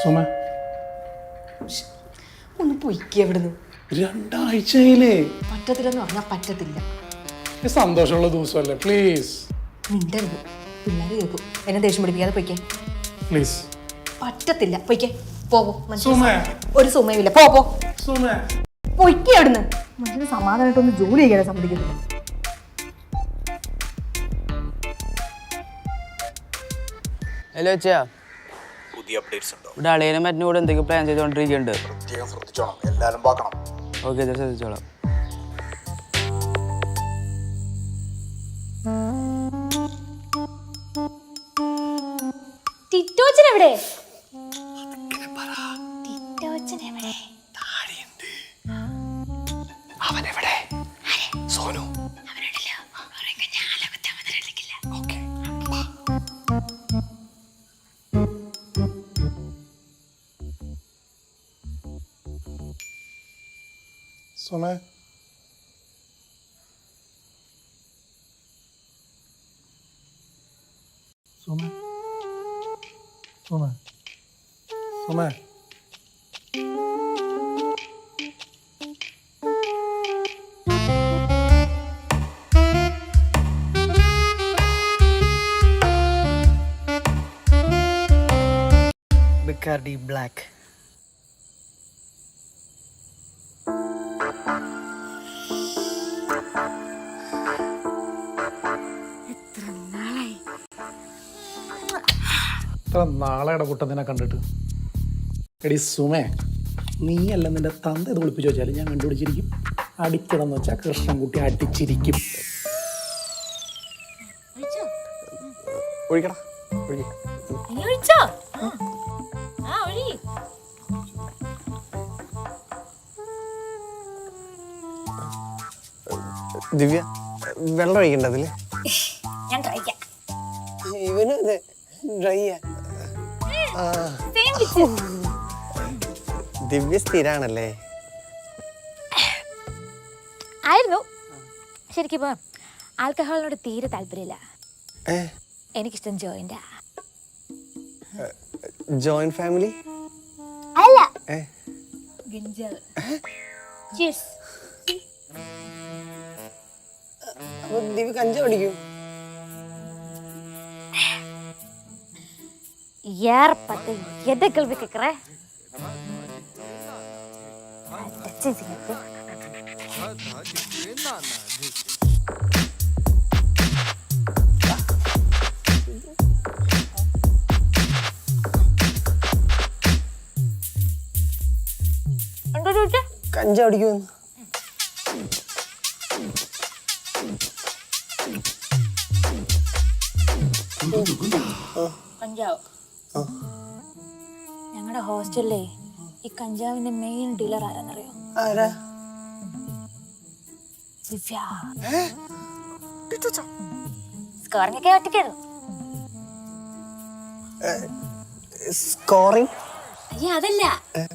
സുമ. ഒന്ന് പൊയ്ക്ക് എവിടുന്ന്? രണ്ടാഴ്ചയിലേ. പറ്റത്തില്ലെന്ന് പറഞ്ഞാൽ പറ്റത്തില്ല. ഇത് സന്തോഷമുള്ള ദിവസമല്ലേ? പ്ലീസ് മിണ്ടരുത്. പിള്ളേർ കേൾക്കും. എന്നെ ദേഷ്യം പിടിപ്പിക്കാതെ പൊയ്ക്കേ. പ്ലീസ് പറ്റത്തില്ല. പൊയ്ക്കേ. പോവോ. സുമ. ഒരു സുമയുമില്ല പോ പോ. സുമ. പൊയ്ക്കേ അവിടുന്ന് മനുഷ്യന് സമാധാനമായിട്ടൊന്ന് ജോലി ചെയ്യാൻ സമ്മതിക്കുന്നില്ല. ഹലോ ചാ പുതിയ അപ്ഡേറ്റ്സ് ഉണ്ടോ? ഇവിടെ അളിയനും മറ്റും കൂടെ എന്തൊക്കെ പ്ലാൻ ചെയ്തുകൊണ്ടിരിക്കുന്നുണ്ട് പ്രത്യേകം ശ്രദ്ധിച്ചോണം. എല്ലാവരും പാക്കണം. ഓക്കെ ഇത് ശ്രദ്ധിച്ചോളാം. ടിറ്റോച്ചൻ എവിടെ? സുമ സുമ സുമ സുമ ബിക്കാർഡി ബ്ലാക്ക് ഇത്ര നാളെയുടെ കുട്ടത്തിനെ കണ്ടിട്ട്? എടി സുമേ നീ അല്ല നിന്റെ തന്ത ഇത് വിളിപ്പിച്ചു വെച്ചാൽ ഞാൻ കണ്ടുപിടിച്ചിരിക്കും. അടിക്കണമെന്ന് വെച്ചാൽ കൃഷ്ണൻകുട്ടി അടിച്ചിരിക്കും. ഒഴിക്കടാ ഒഴിച്ചോ? ആ ഒഴി ദിവ്യ വെള്ളം ഒഴിക്കണ്ട അതിൽ. ഞാൻ കഴിക്കാം ഇവന് ദിവ്യ സ്ഥിരാണല്ലേ? ആയിരുന്നു. ശരിക്കും ഇപ്പൊ ആൽക്കഹോളിനോട് തീരെ താല്പര്യമില്ല. എനിക്കിഷ്ടം ജോയിന്റ്. Joint family? അല്ല. ഗിഞ്ചർ. ചീസ് അപ്പൊ ദിവ്യ കഞ്ച പഠിക്കും யார் பார்த்து எதை கேள்வி கேட்குற എന്താ ചോദിച്ചേ കഞ്ച പഠിക്കുമെന്ന് കഞ്ചാവ്. ഞങ്ങളുടെ ഹോസ്റ്റലിലെ ഈ കഞ്ചാവിന്റെ മെയിൻ ഡീലർ ആരാന്നറിയോ? ആരാ? ദിവ്യ. സ്കോറിംഗ് ഒക്കെ സ്കോറിംഗ് അയ്യ അതല്ല.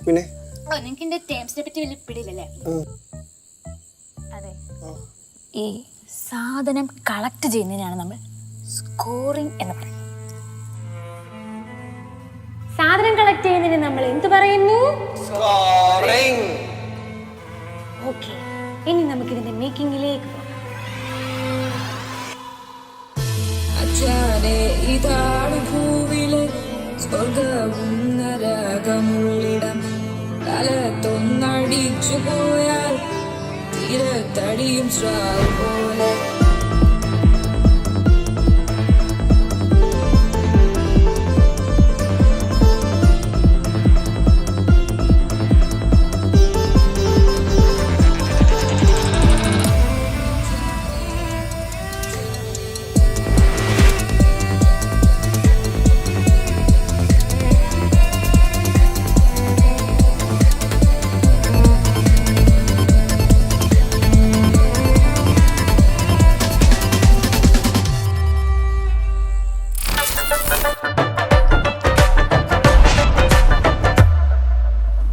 പിന്നെ? ഓ നിനക്ക് എന്റെ ടേംസിനെ പറ്റി വലിയ പിടിയില്ലല്ലേ? അതെ. ഈ സാധനം കളക്ട് ചെയ്യുന്നതിനാണ് നമ്മൾ സ്കോറിംഗ് എന്ന് പറയും. സാധനം കളക്ട് ചെയ്യുന്നതിന് നമ്മൾ എന്ത് പറയുന്നു? ഓക്കെ ഇനി നമുക്ക് ഇതിന്റെ മേക്കിംഗിലേക്ക് ഇതാണ് ഭൂവിലെ സ്വർഗവും നരകമുള്ളിടം. തലത്തൊന്നടിച്ചു പോയാൽ തീരത്തടിയും ശ്രാവോ